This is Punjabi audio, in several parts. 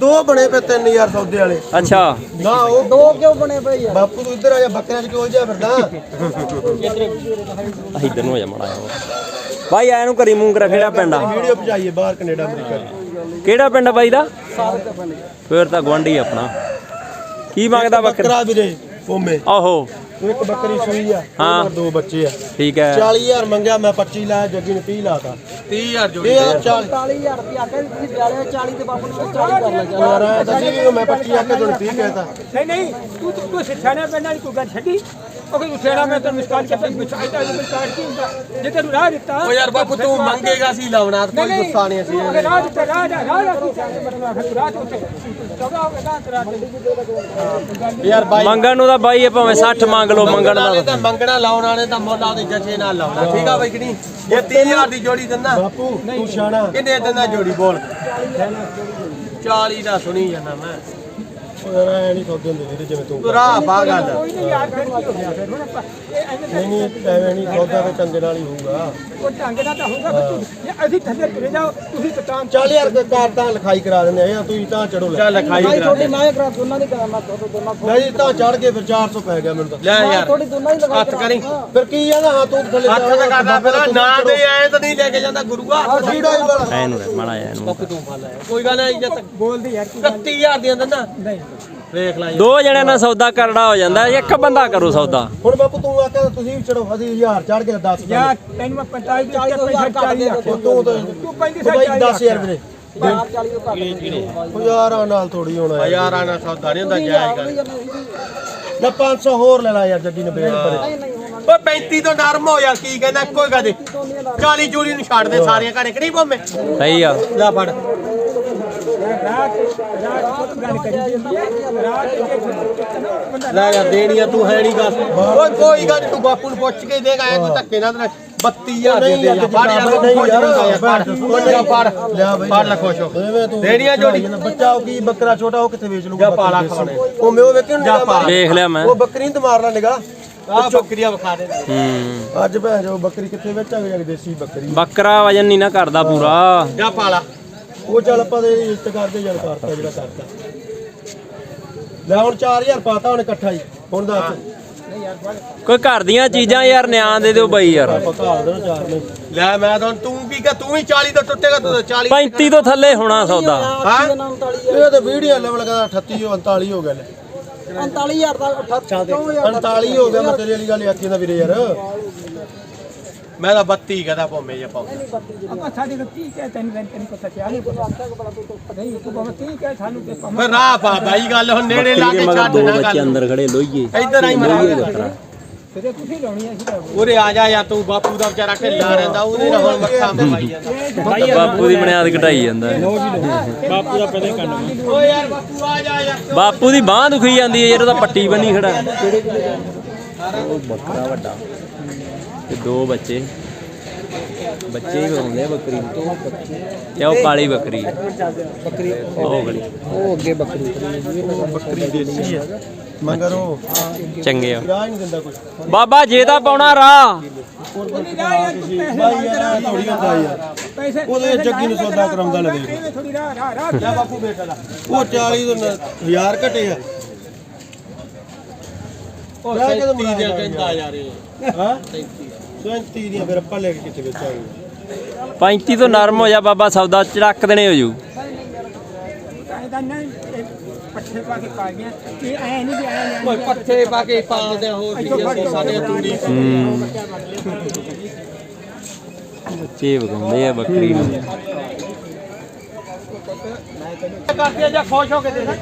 ਦੋ ਬਣੇ ਪਏ 3000 ਸੌਦੇ ਵਾਲੇ। ਅੱਛਾ। ਨਾ ਉਹ ਦੋ ਕਿਉਂ ਬਣੇ ਪਏ ਯਾਰ? ਬਾਪੂ ਤੂੰ ਇੱਧਰ ਆ ਜਾ ਬੱਕਰਿਆਂ 'ਚ ਕਿਉਂ ਜਾ ਫਿਰਦਾ? ਇਧਰ ਨੂੰ ਹੋ ਜਾ ਮੜਾ ਬਾਈ ਐ ਨੂੰ ਕਰੀ ਮੂੰਹ ਕਰਾ ਕਿਹੜਾ ਪਿੰਡ ਆ? ਵੀਡੀਓ ਪਹੁੰਚਾਈਏ ਬਾਹਰ ਕੈਨੇਡਾ ਅਮਰੀਕਾ ਕਿਹੜਾ ਪਿੰਡ ਆ ਬਾਈ ਦਾ? ਫੇਰ ਤਾਂ ਗਵਾਂਢੀ ਆਪਣਾ। ਕੀ ਮੰਗਦਾ ਬੱਕਰਾ? ਵੀਰੇ ਕੋਮੇ ਆਹੋ। ਇੱਕ ਬੱਕਰੀ ਸੂਈ ਆ ਹਾਂ। ਦੋ ਬੱਚੇ ਆ। ਠੀਕ ਹੈ। 40000 ਮੰਗਿਆ ਮੈਂ 25 ਲਾਇਆ ਜੱਗੀ ਨੇ 30 ਲਾਤਾ। 30000 ਜੋੜੀ ਇਹ ਯਾਰ 40 40000 ਰੁਪਏ ਆਖਿਆ ਤੁਸੀਂ ਬਿਆਲੇ 40 ਤੇ ਬਾਪੂ ਨੇ 40 ਕਰ ਲਿਆ ਯਾਰ ਦੱਸੀ ਵੀ ਮੈਂ 25 ਆ ਕੇ ਤੁਹਾਨੂੰ 30 ਕਹਿਤਾ। ਨਹੀਂ ਨਹੀਂ ਤੂੰ ਤੂੰ ਸਿੱਖਿਆ ਪਿੰਡ ਵਾਲੀ ਕੋਈ ਗੱਲ ਛੱਡੀ? ਉਹ ਕੋਈ ਉਠੇੜਾ ਮੈਂ ਤੈਨੂੰ ਮਿਸਕਾਲ ਕੇ ਤੈਨੂੰ ਮਿਸਕਾਲ ਦਾ ਮਿਸਕਾਲ ਕੀ ਹੁੰਦਾ? ਜੇ ਤੈਨੂੰ ਰਾਹ ਦਿੱਤਾ ਓ ਯਾਰ ਬਾਪੂ ਤੂੰ ਮੰਗੇਗਾ ਸੀ ਲਾਉਣਾ ਕੋਈ ਗੁੱਸਾ ਨਹੀਂ ਸੀ ਅਗਰ ਰਾਹ ਦਿੱਤਾ ਰਾਹ ਦਾ ਰਾਹ ਦਾ ਕੀ ਚਾਹੀਦਾ ਮਤਲਬ ਫਿਰ ਰਾਹ ਤੋਂ ਸਦਾ ਹੋ ਗਿਆ ਤੇਰਾ ਯਾਰ ਬਾਈ ਮੰਗਣ ਨੂੰ ਤਾਂ ਬਾਈ ਇਹ ਭਾਵੇਂ 60 ਮੰਗ ਲਓ ਮੰਗਣ ਵਾਲੇ ਦਾ ਤਾਂ ਮੰਗਣਾ ਲਾਉਣ ਵਾਲੇ ਤਾਂ ਮੁੱਲ ਉਹਦੇ ਜੱਜੇ ਨਾਲ ਲਾਉਣਾ। ਠੀਕ ਆ ਬਾਈ ਕਿ ਨਹੀਂ? ਇਹ 30000 ਦੀ ਜੋੜੀ ਦਿੰਦਾ। ਬਾਪੂ ਤੂੰ ਸਿਆਣਾ। ਕਿੰਨੇ ਦਿੰਦਾ ਜੋੜੀ ਬੋਲ? 40 ਦਾ ਸੁਣੀ ਜਾਂਦਾ ਮੈਂ। ਉਹ ਯਾਰ ਐ ਨਹੀਂ ਸੌਦੇ ਹੁੰਦੇ ਵੀਰੇ ਜਿਵੇਂ ਤੂੰ ਤੂੰ ਰਾਹ ਪਾ ਗੱਲ। ਕੋਈ ਨਹੀਂ ਯਾਰ ਫਿਰ ਕੀ ਹੋ। ਗਿਆ ਫਿਰ ਹੁਣ ਆਪਾਂ ਇਹ ਐਵੇਂ ਨਹੀਂ ਨਹੀਂ ਐਵੇਂ ਨਹੀਂ ਸੌਦਾ ਤੇ ਚੰਗੇ ਨਾਲ ਹੀ ਹੋਊਗਾ। ਉਹ ਢੰਗ ਨਾਲ ਤਾਂ ਹੋਊਗਾ ਪਰ ਤੂੰ ਜੇ ਅਸੀਂ ਥੱਲੇ ਤੁਰੇ ਜਾਓ ਤੁਸੀਂ ਤਾਂ ਚੱਲ ਯਾਰ ਕੋਈ ਕਾਰ ਤਾਂ ਲਿਖਾਈ ਕਰਾ ਦਿੰਦੇ ਆ ਯਾਰ ਤੁਸੀਂ ਤਾਂ ਚੜੋ ਲੈ। ਚੱਲ ਲਿਖਾਈ ਭਾਈ ਕਰਾ ਤੁਹਾਡੀ ਦੇ ਮੈਂ ਕਰਾ ਦੋਨਾਂ ਦੀ ਕਰਾ ਮੈਂ ਦੋ ਦੋਨਾਂ ਨਹੀਂ ਤਾਂ ਚੜ ਕੇ ਫਿਰ 400 ਪੈ ਗਿਆ ਮੈਨੂੰ ਤਾਂ। ਲੈ ਯਾਰ ਤੁਹਾਡੀ ਦੋਨਾਂ ਦੀ ਲਗਾ ਹੱਥ ਕਰੀ ਫਿਰ ਕੀ ਆ ਨਾ ਹਾਂ ਤੂੰ ਥੱਲੇ ਹੱਥ ਤੇ ਕਰਦਾ ਪਹਿਲਾਂ ਨਾ ਦੇ ਆਏ ਤਾਂ ਨਹੀਂ ਲੈ ਕੇ ਜਾਂਦਾ ਗੁਰੂਆ। ਵੀਡੀਓ ਹੀ ਬੜਾ ਐ ਨੂੰ ਮਾੜਾ ਐ ਨੂੰ। ਤੂੰ ਕੋਈ ਗੱਲ ਨਹੀਂ ਇੱਜ਼ਤ ਬੋਲਦੀ ਯਾਰ ਕੀ 30000 ਦੀਆਂ ਦਿੰਦਾ। ਨਹੀਂ। ਵੇਖ ਲੈ ਦੋ ਜਣਿਆਂ ਨਾਲ ਸੌਦਾ ਕਰੜਾ ਹੋ ਜਾਂਦਾ ਇੱਕ ਬੰਦਾ ਕਰੂ ਸੌਦਾ। ਹੁਣ ਬਾਪੂ ਤੂੰ ਆਖਿਆ ਤੁਸੀਂ ਵੀ ਚੜੋ ਅਸੀਂ 1000 ਚੜ ਕੇ 10 ਯਾਰ ਤੈਨੂੰ ਮੈਂ 45 ਦੀ 40 ਪੈਸੇ 40 ਆਖਿਆ। ਤੂੰ ਤਾਂ ਤੂੰ 35 ਬਾਈ ਸਾਲ 10000 ਵੀਰੇ 40 ਤੋਂ ਘੱਟ ਉਹ ਯਾਰਾਂ ਨਾਲ ਥੋੜੀ ਹੋਣਾ ਯਾਰ। ਯਾਰ ਆਣਾ ਸੌਦਾ ਨਹੀਂ ਹੁੰਦਾ ਜਾਇਜ਼ ਗੱਲ। ਲੈ 500 ਹੋਰ ਲੈ ਲੈ ਯਾਰ ਜੱਗੀ ਨੇ ਬੇੜ ਪਰੇ। ਓ 35 ਤੋਂ ਨਰਮ ਹੋ ਯਾਰ ਕੀ ਕਹਿੰਦਾ ਕੋਈ ਕਦੇ 40 ਜੋੜੀ ਨੂੰ ਛੱਡ ਦੇ ਸਾਰੀਆਂ ਘਰੇ ਕਿ ਨਹੀਂ ਭੋਮੇ? ਸਹੀ ਆ। ਲੈ ਫੜ। ਲੈ ਯਾਰ ਦੇਣੀਆਂ ਤੂੰ ਹੈ ਨਹੀਂ ਗੱਲ ਓਏ ਕੋਈ ਗੱਲ ਨੀ, ਤੂੰ ਬਾਪੂ ਨੂੰ ਪੁੱਛ ਕੇ ਦੇਗਾ ਐ ਕੋਈ ਧੱਕੇ ਨਾਲ 32000 ਦੇ ਦੇ ਯਾਰ ਫੜ ਯਾਰ ਨਹੀਂ ਨਹੀਂ ਯਾਰ, ਯਾਰ ਫੜ ਜਾ ਫੜ। ਲਿਆ ਬਈ। ਫੜ ਲੈ ਖੁਸ਼ ਹੋ। ਐਵੇਂ ਤੂੰ ਦੇਣੀਆਂ ਜੋੜੀ। ਬੱਚਾ ਉਹ ਕੀ ਬੱਕਰਾ ਛੋਟਾ ਉਹ ਕਿੱਥੇ ਵੇਚ ਲੂਗਾ ਜਾ ਪਾਲਾ ਖਾਣੇ। ਉਹ ਮੈਂ ਉਹ ਵੇਖਿਓ ਜਾ ਪਾ। ਵੇਖ ਲਿਆ ਮੈਂ। ਉਹ ਬੱਕਰੀ ਨਹੀਂ ਤੇ ਮਾਰ ਲਾ ਨਿਗਾ ਆ ਬੱਕਰੀਆਂ ਵਿਖਾ ਦੇ। ਹੂੰ। ਅੱਜ ਭੈਣ ਜੋ ਬੱਕਰੀ ਕਿੱਥੇ ਵੇਚਾਂਗੇ ਜਾ ਕੇ ਦੇਸੀ ਬੱਕਰੀ ਬੱਕਰਾ ਵਜਨ ਨਹੀਂ ਨਾ ਕਰਦਾ ਪੂਰਾ। ਜਾ ਪਾਲਾ ਉਹ ਚੱਲ ਆਪਾਂ ਦੇ ਇੱਜ਼ਤ ਕਰਦੇ ਚੱਲ ਕਰਤਾ ਜਿਹੜਾ ਕਰਤਾ। ਲੈ ਹੁਣ 4000 ਪਾਤਾ ਹੁਣ ਇਕੱਠਾ ਹੀ ਹੁਣ ਦੱਸ। ਕੋਈ ਘਰ ਦੀਆਂ ਚੀਜ਼ਾਂ ਯਾਰ ਨਿਆਂ ਦੇ ਦਿਓ ਬਾਈ ਯਾਰ। ਆਪਾਂ ਘਾਲ ਦੇਣਾ ਚਾਰ ਨੇ। ਲੈ ਮੈਂ ਤਾਂ ਤੂੰ ਕੀ ਕਹ ਤੂੰ ਵੀ 40 ਤੋਂ ਟੁੱਟੇਗਾ ਤੂੰ ਤਾਂ 40 35 ਤੋਂ ਥੱਲੇ ਹੋਣਾ ਸੌਦਾ। ਹਾਂ। ਇਹ ਤਾਂ ਵੀਡੀਓ ਲੈਵਲ ਕਹਿੰਦਾ 38 39 ਹੋ ਗਿਆ ਲੈ 39000 ਦਾ 88000 39 ਹੋ ਗਿਆ ਮੈਂ ਤੇਰੀ ਵਾਲੀ ਗੱਲ ਆਖੀ ਦਾ ਵੀਰੇ ਯਾਰ। ਮੈਂ ਤਾਂ 32 ਕਹਦਾ ਭੋਮੇ ਜੇ ਪਾਉ ਆਪਾਂ ਸਾਡੇ ਕੋਲ ਕੀ ਕਹਿ ਤੈਨੂੰ ਤੈਨੂੰ ਪਤਾ ਕਿਆ ਨਹੀਂ ਪਤਾ ਨਹੀਂ ਤੂੰ ਭਾਵੇਂ ਕੀ ਕਹਿ ਸਾਨੂੰ ਭਾਵੇਂ ਫਿਰ ਰਾਹ ਪਾ ਬਾਈ ਗੱਲ ਹੁਣ ਨੇੜੇ ਲਾ ਕੇ ਛੱਡ ਦੋ ਨਾ ਬੱਚੇ ਗੱਲ। ਅੰਦਰ ਖੜੇ ਲੋਈਏ। ਇੱਧਰ ਆਈ ਮਰਾ। ਤੇਰੇ ਤੁਸੀਂ ਲਾਉਣੀ ਹੈ ਸੀ ਉਰੇ ਆ ਜਾ ਯਾਰ ਤੂੰ ਬਾਪੂ ਦਾ ਵਿਚਾਰਾ ਢਿੱਲਾ ਰਹਿੰਦਾ ਉਹਨੇ ਨਾ ਹੁਣ ਮੱਥਾ ਮਵਾਈ ਜਾਂਦਾ। ਬਾਪੂ ਦੀ ਬੁਨਿਆਦ ਘਟਾਈ ਜਾਂਦਾ। ਹੈ। ਓ ਯਾਰ ਬਾਪੂ ਆ ਜਾ ਯਾਰ। ਬਾਪੂ ਦੀ ਬਾਹ ਦੁਖੀ ਜਾਂਦੀ ਹੈ ਜਿਹੜਾ ਤਾਂ ਪੱਟੀ ਬੰਨੀ ਖੜਾ। ਉਹ ਬੱਕਰਾ ਵੱਡਾ। ਤੇ ਦੋ ਬੱਚੇ। ਬੱਚੇ ਹੀ ਬਣਾਉਂਦੇ ਆ ਬੱਕਰੀ। ਤੋਂ ਬੱਚੇ ਉਹ ਕਾਲੀ ਬੱਕਰੀ। ਬੱਕਰੀ ਉਹ ਗਲੀ। ਉਹ ਅੱਗੇ ਬੱਕਰੀ। ਬੱਕਰੀ ਦੇਸੀ ਹੈ। ਮਗਰ ਉਹ ਚੰਗੇ ਆ। ਰਾਹ ਨਹੀਂ ਦਿੰਦਾ ਬਾਬਾ ਜੇ ਤਾਂ ਪਾਉਣਾ ਰਾਹ। ਉਹਦੇ ਜੱਗੀ ਨੂੰ ਸੌਦਾ ਕਰਾਉਂਦਾ ਲਵੇ ਐਵੇਂ ਥੋੜੀ ਰਾਹ ਰਾਹ ਰਾਹ ਲੈ ਬਾਪੂ ਬੇਟਾ ਉਹ 40 ਤੋਂ ਨ- ਹਜ਼ਾਰ ਘਟੇ ਆ। ਉਹ ਲੈ ਕੇ ਤਾਂ 30 ਦੇ ਕਹਿੰਦਾ ਯਾਰ ਇਹ ਹਾਂ? 37 ਦੀਆਂ ਫਿਰ ਆਪਾਂ ਲੈ ਕੇ ਕਿੱਥੇ ਵੇਚਾਂਗੇ? 35 ਤੋਂ ਨਰਮ ਹੋ ਜਾ ਬਾਬਾ ਸੌਦਾ ਚੜਕ ਦੇਣੇ ਹੋ ਜੂ। ਇਹਦਾ ਨਾ ਇਹ ਪੱਠੇ ਪਾ ਕੇ ਪਾ ਗਿਆ। ਇਹ ਐ ਨਹੀਂ ਵੀ ਐ ਓਏ ਪੱਠੇ ਪਾ ਕੇ ਪਾਲਦੇ ਕੀ ਆ, ਸਾਡੇ ਤੂੜੀ। ਹੂੰ। ਬੱਚੇ ਵਗਾਉਂਦੇ ਆ ਬੱਕਰੀ ਨੂੰ। ਕਰਦੇ ਆ ਜਾਂ ਖੁਸ਼ ਹੋ ਕੇ ਦੇ ਦੇ।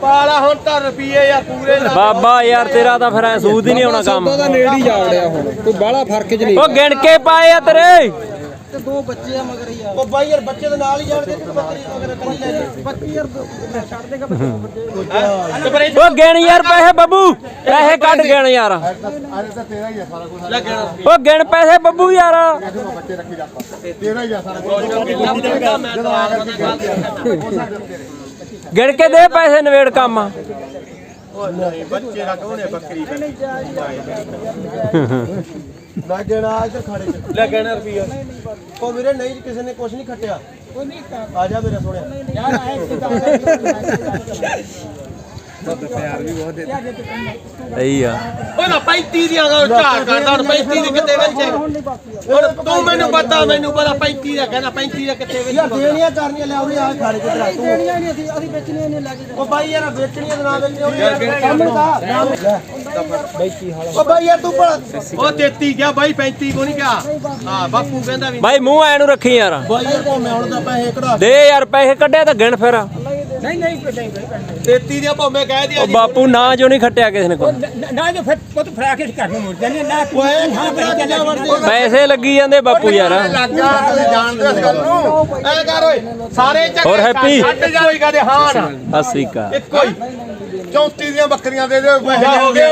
ਪਾਲਾ ਹੁਣ ਤਾਂ ਰੁਪਏ ਯਾਰ ਪੂਰੇ ਲਾ ਬਾਬਾ ਯਾਰ ਤੇਰਾ ਤਾਂ ਫਿਰ ਐ ਸੂਦ ਹੀ ਨਹੀਂ ਆਉਣਾ ਕੰਮ। ਨੇੜੇ ਹੀ ਜਾ ਵੜਿਆ ਹੁਣ। ਕੋਈ ਬਾਹਲਾ ਫ਼ਰਕ ਚ ਨਹੀਂ। ਉਹ ਗਿਣ ਕੇ ਪਾਏ ਆ ਤੇਰੇ। ਤੇ ਦੋ ਬੱਚੇ ਆ ਮਗਰ ਬਾਈ ਯਾਰ ਬੱਚੇ ਦੇ ਨਾਲ ਹੀ ਜਾਣਦੇ ਤੇ ਬੱਕਰੀ ਵਗੈਰਾ ਕੱਲੀ ਲੈ ਜਾ ਬੱਚੀ ਯਾਰ ਛੱਡ ਦੇਗਾ ਬੱਚੇ ਉਹ ਗਿਣ ਯਾਰ ਪੈਸੇ ਬੱਬੂ ਪੈਸੇ ਕੱਢ ਗਿਣ ਯਾਰ। ਉਹ ਗਿਣ ਪੈਸੇ ਬੱਬੂ ਯਾਰ। ਗੱਲ ਗਿਣ ਕੇ ਦੇ ਪੈਸੇ ਨਵੇੜ ਕੰਮ। ਨਹੀਂ ਬੱਚੇ ਰੱਖ ਉਹਨੇ ਬੱਕਰੀ ਨਾ ਗੇਣਾ ਇੱਧਰ ਖਾੜੇ ਚ ਲੱਗਣਾ ਰੁਪਏ ਉਹ ਵੀਰੇ ਨਹੀਂ ਕਿਸੇ ਨੇ ਕੁਝ ਨਹੀਂ ਖੱਟਿਆ। ਨਹੀਂ ਆ ਜਾ ਮੇਰੇ ਸੋਹਣਿਆ। ਯਾਰ ਆਏ ਕਿ ਤਾਂ ਯਾਰ ਜੇ। ਤੂੰ ਸਹੀ ਆ। ਉਹ ਨਾ 35 ਦੀਆਂ ਦਾ ਝਾੜ ਕਰਦਾ ਹੁਣ 35 ਦੀ ਕਿੱਥੇ ਵਿੱਚ। ਹੁਣ ਤੂੰ ਮੈਨੂੰ ਪਤਾ ਮੈਨੂੰ ਪਤਾ 35 ਦਾ ਕਹਿੰਦਾ 35 ਦਾ ਕਿੱਥੇ ਵਿੱਚ ਯਾਰ ਦੇਣੀਆਂ ਕਰਨੀਆਂ ਲੈ ਉਹਨੇ ਆ ਖਾੜੇ ਚ ਤਰਾ ਤੂੰ। ਦੇਣੀਆਂ ਨਹੀਂ ਅਸੀਂ ਅਸੀਂ ਵੇਚਣੀਆਂ ਨਹੀਂ ਲੈ ਕੇ ਉਹ ਬਾਈ ਯਾਰ ਵੇਚਣੀਆਂ ਤੇ ਨਾ ਵੇਚਣੀਆਂ ਉਹ ਸਾਹਮਣੇ ਦਾ ਉਹ ਬਾਈ ਯਾਰ ਤੂੰ ਭਲਾ ਉਹ 33 ਗਿਆ ਬਾਈ 35 ਕੋ ਨਹੀਂ ਗਿਆ। ਹਾਂ ਬਾਪੂ ਕਹਿੰਦਾ ਵੀ ਬਾਈ ਮੂੰਹ ਐ ਨੂੰ ਰੱਖੀ ਯਾਰ। ਬਾਈ ਯਾਰ ਭਾਵੇਂ ਹੁਣ ਤਾਂ ਪੈਸੇ ਕਢਾ ਦੇ ਯਾਰ ਪੈਸੇ ਕੱਢਿਆ ਤਾਂ ਗਿਣ ਫਿਰ। ਨਹੀਂ ਨਹੀਂ ਨਹੀਂ ਕੋਈ 33 ਦੀਆਂ ਭਾਵੇਂ ਕਹਿ ਦਿਆ ਉਹ ਬਾਪੂ ਨਾ ਜੋ ਨਹੀਂ ਖੱਟਿਆ ਕਿਸੇ ਨੇ ਕੋਈ। ਨਾ ਜੇ ਫਿਰ ਪੁੱਤ ਫੜਾ ਕੇ ਘਰ ਨੂੰ ਮੁੜ ਜਾਂਦੇ ਨਾ ਓਏ ਹਾਂ ਬੜਾ ਕਿੱਲਾ ਵੜਦੇ ਪੈਸੇ ਲੱਗੀ ਜਾਂਦੇ ਬਾਪੂ ਯਾਰ। ਲੱਗ ਤੁਸੀਂ ਜਾਣਦੇ ਹੋ ਇਸ ਗੱਲ ਨੂੰ। ਐ ਕਰ ਓਏ ਸਾਰੇ ਚੱਕ ਹੋਰ ਹੈਪੀ? ਛੱਡ ਜਾ ਕੋਈ ਕਹਦੇ ਹਾਂ ਨਾ ਸਤਿ ਸ੍ਰੀ ਅਕਾਲ। ਇੱਕੋ ਹੀ। 34 ਦੀਆਂ ਬੱਕਰੀਆਂ ਦੇ ਦਿਓ ਹੋ ਗਿਆ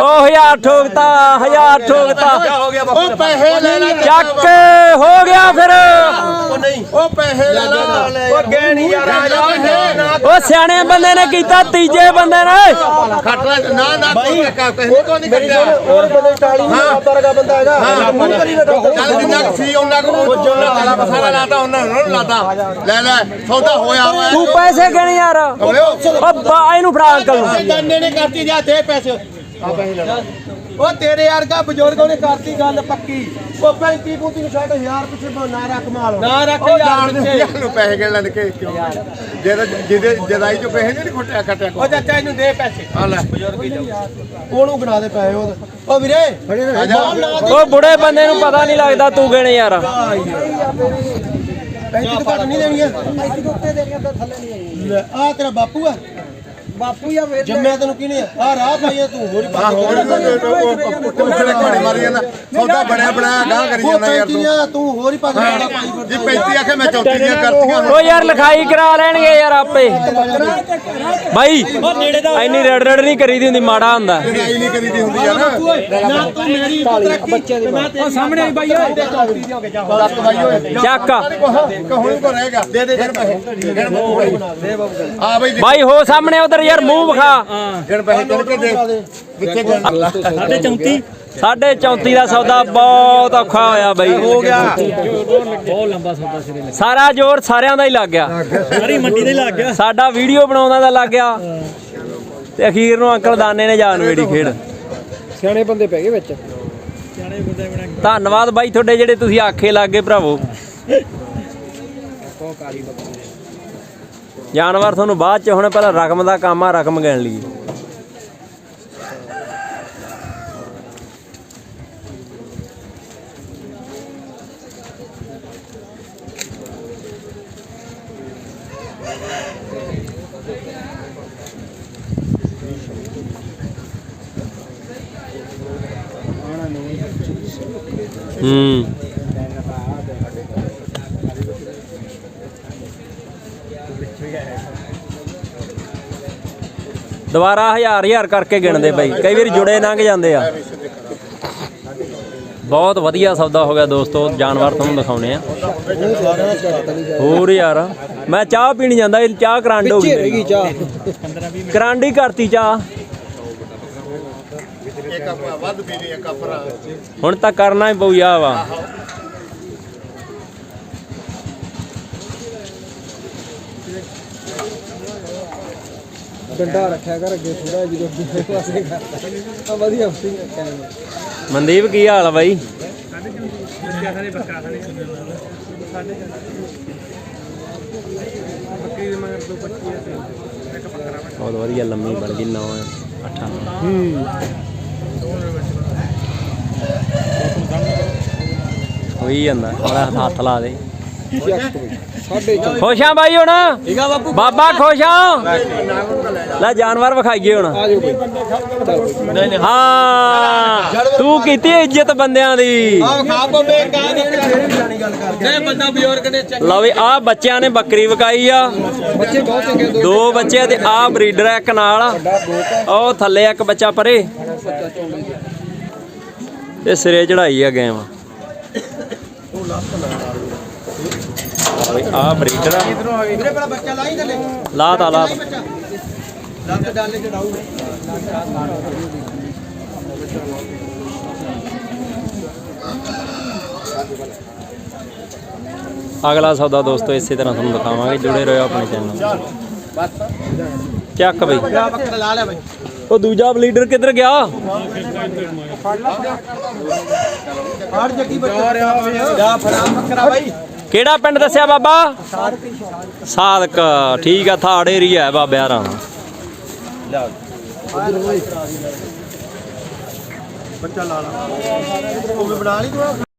ਉਹ ਹਜ਼ਾਰ ਠੋਕਤਾ ਹਜ਼ਾਰ ਠੋਕਤਾ। ਹੋ ਗਿਆ ਉਹ ਪੈਸੇ ਲੈ ਲੈ ਚੱਕ ਹੋ ਗਿਆ ਫਿਰ। ਉਹ ਨਹੀਂ। ਉਹ ਪੈਸੇ ਲੈ ਲੈ ਉਹ ਗਹਿਣੀ ਯਾਰ ਆ ਜਾ ਨਾ ਉਹ ਸਿਆਣੇ ਬੰਦੇ ਨੇ ਕੀਤਾ ਤੀਜੇ ਬੰਦੇ ਨੇ। ਖੱਟ ਲੈ ਨਾ ਨਾ ਕੋਈ ਕਿਸੇ ਕੋ ਨਹੀਂ ਕੱਟਿਆ ਹੋਰ ਬੰਦੇ ਟਾਲੀ ਨਹੀਂ ਕਰਦਾ ਰਗਾ ਬੰਦਾ ਹੈਗਾ। ਨਾ ਚੱਲ ਜਿੰਨਾ ਕੁ ਸੀ ਉਹਨਾਂ ਕੋ ਉਹਨਾਂ ਸਾਰਾ ਮਸਾਲਾ ਲਾਤਾ ਉਹਨਾਂ ਨੂੰ ਲਾਤਾ। ਲੈ ਲੈ ਸੌਦਾ ਹੋਇਆ ਹੋਇਆ। ਤੂੰ ਪੈਸੇ ਗਿਣ ਯਾਰ? ਉਹ ਬਾ ਇਹਨੂੰ ਫੜਾ ਅੰਕਲ ਨੂੰ। ਨੇ ਕਰਤੀ ਜਾ ਦੇ ਪੈਸੇ। ਆ ਪੈਸੇ ਲੈ। ਉਹ ਤੇਰੇ ਯਾਰ ਕਾ ਬਜ਼ੁਰਗੋਂ ਨੇ ਕਰਤੀ ਗੱਲ ਪੱਕੀ। ਉਹ 35 ਪੂਤੀ ਨੂੰ ਛੱਡ ਹਜ਼ਾਰ ਪਿੱਛੇ ਨਾ ਰੱਖ ਮਾਲ। ਨਾ ਰੱਖ ਯਾਰ ਨੂੰ ਪੈਸੇ ਗਿਣ ਲੈਣ ਕੇ ਜਿਹਦੇ ਜਿਹਦੇ ਜਦਾਈ ਚੋਂ ਪੈਸੇ ਨਹੀਂ ਖੁੱਟਿਆ ਕੱਟਿਆ ਉਹ ਚਾਚਾ ਇਹਨੂੰ ਦੇ ਪੈਸੇ। ਆ ਲੈ। ਉਹਨੂੰ ਗਣਾ ਦੇ ਪੈਸੇ ਉਹ ਉਹ ਵੀਰੇ ਉਹ ਬੁੜੇ ਬੰਦੇ ਨੂੰ ਪਤਾ ਨਹੀਂ ਲੱਗਦਾ ਤੂੰ ਗਿਣ ਯਾਰ। ਪੈਸੇ ਘੱਟ ਨਹੀਂ ਦੇਣੀਆਂ ਪੈਸੇ ਦੇ ਉੱਤੇ ਦੇਣੀਆਂ ਤਾਂ ਥੱਲੇ ਨਹੀਂ ਆ ਤੇਰਾ ਬਾਪੂ ਆ। ਬਾਪੂ ਜਾਂ ਵੇਚ ਜੰਮਿਆ ਤੈਨੂੰ ਕਿਹਨੇ ਆ ਰਾਹ ਪਾਈਆ ਤੂੰ ਹੋਰ ਹੀ ਆ। ਹੋਰ ਪੁੱਠੇ ਮੁੱਠੇ ਘੋੜੇ ਮਾਰੀ ਜਾਂਦਾ। ਸੌਦਾ ਬਣਿਆ ਬਣਾਇਆ ਗਾਹ ਕਰੀ ਉਹ ਜਾਂਦਾ ਯਾਰ ਤੂੰ। ਤੂੰ ਹੋਰ ਹੀ ਪਾ ਕੇ ਪਾਈ ਜੀ 35 ਆਖੇ ਮੈਂ 34 ਦੀਆਂ ਕਰਤੀਆਂ। ਉਹ ਯਾਰ ਲਿਖਾਈ ਕਰਾ ਲੈਣਗੇ ਯਾਰ ਆਪੇ। ਬਾਈ ਇੰਨੀ ਰੜ ਰੜ ਨਹੀਂ ਕਰੀਦੀ ਹੁੰਦੀ ਮਾੜਾ ਹੁੰਦਾ। ਲੜਾਈ ਨਹੀਂ ਕਰੀਦੀ ਹੁੰਦੀ ਯਾਰ ਨਾ। ਤੂੰ ਮੇਰੀ ਤੇ ਮੈਂ ਤੇਰੀ ਸਾਹਮਣੇ ਬਾਈ ਓਏ। ਦੱਸ ਭਾਈ ਓਏ। ਚੱਕ ਕਹੋਂ ਕੋ ਰਹੇਗਾ ਦੇ ਦੇ ਗਿਣ ਪੈਸੇ। ਆ ਬਈ। ਦੇ। ਬਾਈ। ਹੋ ਸਾਹਮਣੇ ਉਧਰ ਯਾਰ ਮੂੰਹ ਵਿਖਾ। ਗਿਣ ਪੈਸੇ ਗਿਣ ਕੇ ਦੇ। ਕਿੱਥੇ ਗਿਣ ਸਾਢੇ 34 ਦਾ ਸੌਦਾ ਬਹੁਤ ਔਖਾ ਹੋਇਆ ਬਾਈ। ਹੋ ਗਿਆ। ਸਾਰਾ ਜ਼ੋਰ ਸਾਰਿਆਂ ਦਾ ਹੀ ਲੱਗ ਗਿਆ। ਸਾਰੀ ਮੰਡੀ ਦੇ ਲੱਗ ਗਿਆ। ਸਾਡਾ ਵੀਡੀਓ ਬਣਾਉਂਦਾ ਦਾ ਲੱਗ ਗਿਆ। ਤੇ ਅਖੀਰ ਨੂੰ ਅੰਕਲ ਦਾਨੇ ਨੇ ਜਾਨ ਵੇੜੀ ਖੇਡ। ਸਿਆਣੇ ਬੰਦੇ ਪੈ ਗਏ ਵਿੱਚ। ਧੰਨਵਾਦ ਬਾਈ ਤੁਹਾਡੇ ਜਿਹੜੇ ਤੁਸੀਂ ਆਖੇ ਲੱਗੇ ਭਰਾਵੋ। ਜਾਨਵਰ ਤੁਹਾਨੂੰ ਬਾਅਦ ਚ ਹੁਣ ਪਹਿਲਾਂ ਰਕਮ ਦਾ ਕੰਮ ਆ ਰਕਮ ਗਿਣ ਲਈ ਹੂੰ। ਦੁਬਾਰਾ ਹਜ਼ਾਰ ਹਜ਼ਾਰ ਕਰਕੇ ਗਿਣਦੇ ਬਈ। ਕਈ ਵਾਰੀ ਜੁੜੇ ਲੰਘ ਜਾਂਦੇ ਆ। ਬਹੁਤ ਵਧੀਆ ਸੌਦਾ ਹੋ ਗਿਆ ਦੋਸਤੋ ਜਾਨਵਰ ਤੁਹਾਨੂੰ ਦਿਖਾਉਣੇ ਆ। ਹੋਰ ਯਾਰ ਮੈਂ ਚਾਹ ਪੀਣ ਜਾਂਦਾ ਇਹ ਚਾਹ ਕਰਾਂਡ ਹੋ ਗਈ ਚਾਹ। ਕਰਾਂਡੀ ਕਰਤੀ ਚਾਹ। ਇੱਕ ਆਪਣਾ ਵੱਧ ਪੀ ਲਈ ਇੱਕ ਆਪਣਾ। ਹੁਣ ਤਾਂ ਕਰਨਾ ਹੀ ਪਊ ਆ ਵਾ ਡੰਡਾ ਰੱਖਿਆ ਕਰ ਅੱਗੇ ਥੋੜਾ ਜਦੋਂ ਦੂਜੇ ਪਾਸੇ ਕਰਦਾ ਆ ਵਧੀਆ ਹੁੰਦੀ ਹੈ ਮਨਦੀਪ ਕੀ ਹਾਲ ਆ ਬਾਈ? ਬਹੁਤ ਵਧੀਆ ਲੰਮੀ ਬਣ ਗਈ ਨੌ ਅੱਠਾਂ ਹੋਈ ਜਾਂਦਾ ਥੋੜਾ ਹੱਥ ਲਾ ਦੇ। ਖੁਸ਼ ਆ ਬਾਈ ਹੁਣ? ਬਾਬਾ ਖੁਸ਼ ਆ? ਲੈ ਜਾਨਵਰ ਵਿਖਾਈਏ ਹੁਣ। ਹਾਂ, ਤੂੰ ਕੀਤੀ ਇੱਜ਼ਤ ਬੰਦਿਆਂ ਦੀ। ਲਓ ਵੀ ਆ ਬੱਚਿਆਂ ਨੇ ਬੱਕਰੀ ਵਿਕਾਈ ਆ। ਦੋ ਬੱਚੇ ਤੇ ਆ ਬਰੀਡਰ ਆ ਇੱਕ ਨਾਲ। ਉਹ ਥੱਲੇ ਇੱਕ ਬੱਚਾ ਪਰੇ। ਤੇ ਸਿਰੇ ਚੜਾਈ ਆ ਗੇਮ। ਆ ਬਰੀਡਰ ਆ ਵੀਰੇ ਪਹਿਲਾਂ ਬੱਚਾ ਲਾਈ ਥੱਲੇ ਲਾ ਤਾ ਲਾ ਲੱਤ ਡਾਲੇ ਚੜਾਉ ਅਗਲਾ ਸੌਦਾ ਦੋਸਤੋ ਇਸੇ ਤਰ੍ਹਾਂ ਤੁਹਾਨੂੰ ਦਿਖਾਵਾਂਗੇ ਜੁੜੇ ਰਹੋ ਆਪਣੇ ਚੈਨਲ ਨਾਲ ਚੱਕ ਬਈ ਬੱਕਰਾ ਲਾ ਲਿਆ ਬਈ ਉਹ ਦੂਜਾ ਬਲੀਡਰ ਕਿੱਧਰ ਗਿਆ ਹੜ ਜੱਗੀ ਬੱਚਾ ਜਾ ਫੜਾ ਬੱਕਰਾ ਬਾਈ ਕਿਹੜਾ ਪਿੰਡ ਦੱਸਿਆ ਬਾਬਾ? ਸਾਦਕ। ਠੀਕ ਆ, ਥਾੜ ਏਰੀਆ ਹੈ ਬਾਬੇ ਹਰਾਂ ਬੱਚਾ ਲਾ ਲਾ। ਉਹ ਬਣਾ ਲਈ ਤੂੰ?